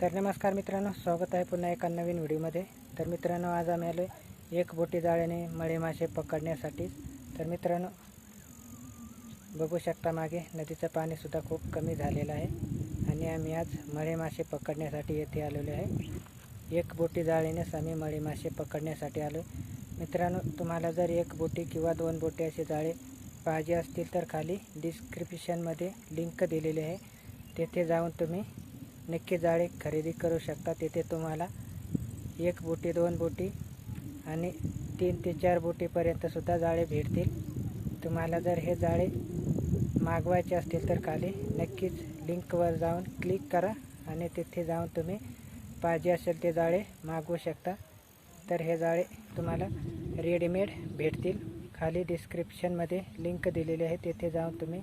तर नमस्कार मित्रांनो स्वागत आहे पुन्हा एका नवीन व्हिडिओमध्ये. तर मित्रांनो आज आम्ही आलो एक बोटी जाळ्याने मळे मासे पकडण्यासाठी. तर मित्रांनो बघू शकता मागे नदीचं पाणीसुद्धा खूप कमी झालेलं आहे आणि आम्ही आज मळे मासे पकडण्यासाठी येथे आलेलो आहे. एक बोटी जाळीनेच आम्ही मळे मासे पकडण्यासाठी आलो मित्रांनो तुम्हाला जर एक बोटी किंवा दोन बोटी असे जाळे पाहिजे असतील तर खाली डिस्क्रिप्शनमध्ये लिंक दिलेली आहे. तेथे जाऊन तुम्ही नक्की जाळे खरेदी करू शकता. तेथे तुम्हाला एक बोटी दोन बोटी आणि तीन ते चार बोटीपर्यंतसुद्धा जाळे भेटतील. तुम्हाला जर हे जाळे मागवायचे असतील तर खाली नक्कीच लिंकवर जाऊन क्लिक करा आणि तिथे जाऊन तुम्ही पाहिजे असेल ते जाळे मागवू शकता. तर हे जाळे तुम्हाला रेडीमेड भेटतील. खाली डिस्क्रिप्शनमध्ये लिंक दिलेली आहे. तेथे जाऊन तुम्ही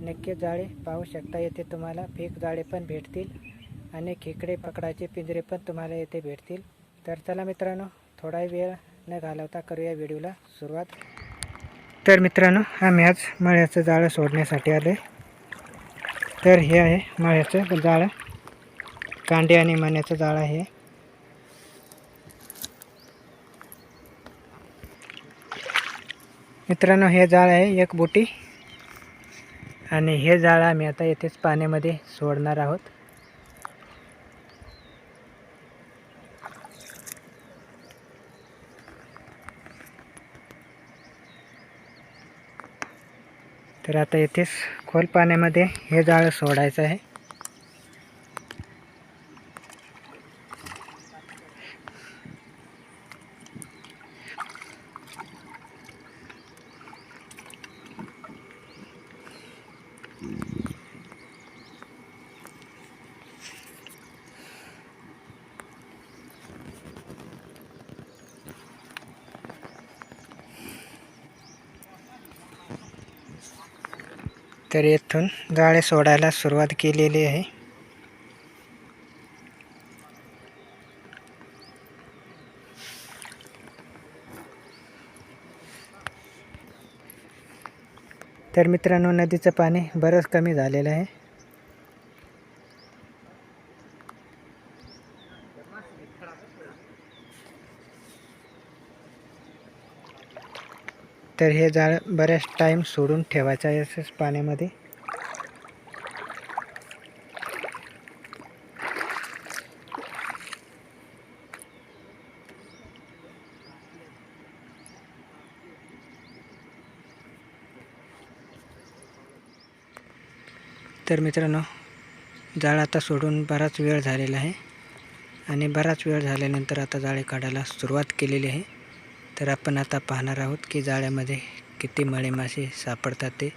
नक्की जाळे पाहू शकता. येथे तुम्हाला फेक जाळे पण भेटतील. आणि खेकडे पकडायचे पिंजरे पण तुम्हाला येथे भेटतील. तर चला मित्रांनो थोडाही वेळ न घालवता करूया व्हिडिओला सुरुवात. तर मित्रांनो आम्ही आज मळ्याचं जाळं सोडण्यासाठी आलो आहे तर हे आहे मळ्याचं जाळं. कांडे आणि मण्याचं जाळं आहे. मित्रांनो हे जाळ आहे एक बोटी. आणि हे जाळं आम्ही आता येथेच पाण्यामध्ये सोडणार आहोत. तर आता येथेच खोल पाण्यामध्ये हे जाळं सोडायचं आहे. तर येथून जाळे सोडायला सुरुवात केलेली आहे. तर मित्रांनो नदीचं पाणी बरंच कमी झालेलं आहे. तर हे जाळ बऱ्याच टाईम सोडून ठेवायचं आहे असंच पाण्यामध्ये. तर मित्रांनो जाळ आता सोडून बराच वेळ झालेला आहे. आणि बराच वेळ झाल्यानंतर आता जाळे काढायला सुरुवात केलेली आहे. तर आपण आता पाहणार आहोत की जाळ्यामध्ये किती मळे मासे सापडतात ते.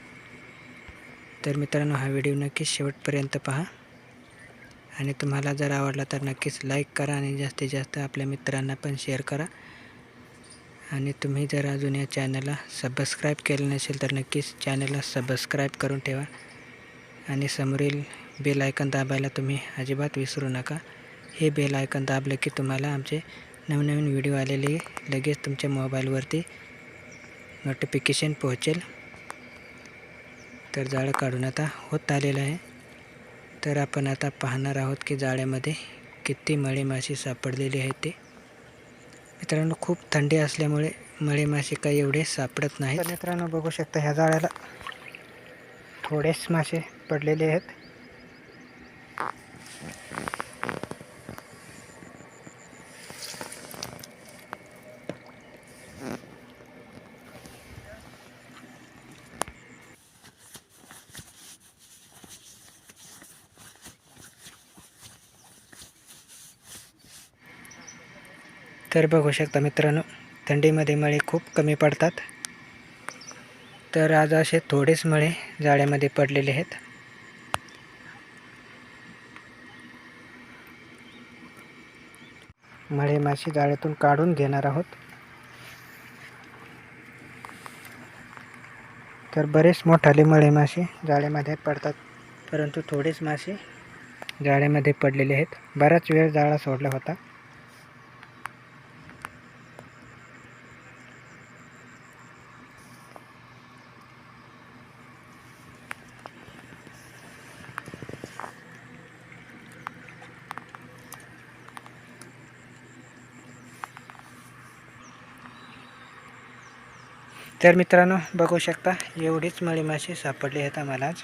तर मित्रांनो हा व्हिडिओ नक्कीच शेवटपर्यंत पहा. आणि तुम्हाला जर आवडला तर नक्कीच लाईक करा आणि जास्तीत जास्त आपल्या मित्रांना पण शेअर करा. आणि तुम्ही जर अजून या चॅनलला सबस्क्राईब केलं नसेल तर नक्कीच चॅनलला सबस्क्राईब करून ठेवा. आणि समोरील बेल आयकन दाबायला तुम्ही अजिबात विसरू नका. हे बेल आयकन दाबलं की तुम्हाला आमचे नवनवीन व्हिडिओ आलेले लगेच तुमच्या मोबाईलवरती नोटिफिकेशन पोहोचेल. तर जाळं काढून आता होत आलेलं आहे. तर आपण आता पाहणार आहोत की जाळ्यामध्ये किती मळे मासे सापडलेले आहेत ते. मित्रांनो खूप थंडी असल्यामुळे मळे मासे काही एवढे सापडत नाहीत. मित्रांनो बघू शकता ह्या जाळ्याला थोडेच मासे पडलेले आहेत. तर बघू शकता मित्रांनो थंडीमध्ये मळे खूप कमी पडतात. तर आज असे थोडेच मळे जाळ्यामध्ये पडलेले आहेत. मळे मासे जाळ्यातून काढून घेणार आहोत. तर बरेच मोठाले मळे मासे जाळ्यामध्ये पडतात परंतु थोडेच मासे जाळ्यामध्ये पडलेले आहेत. बराच वेळ जाळा सोडला होता. तर मित्रांनो बघू शकता एवढीच मळी मासे सापडली आहेत आम्हाला आज.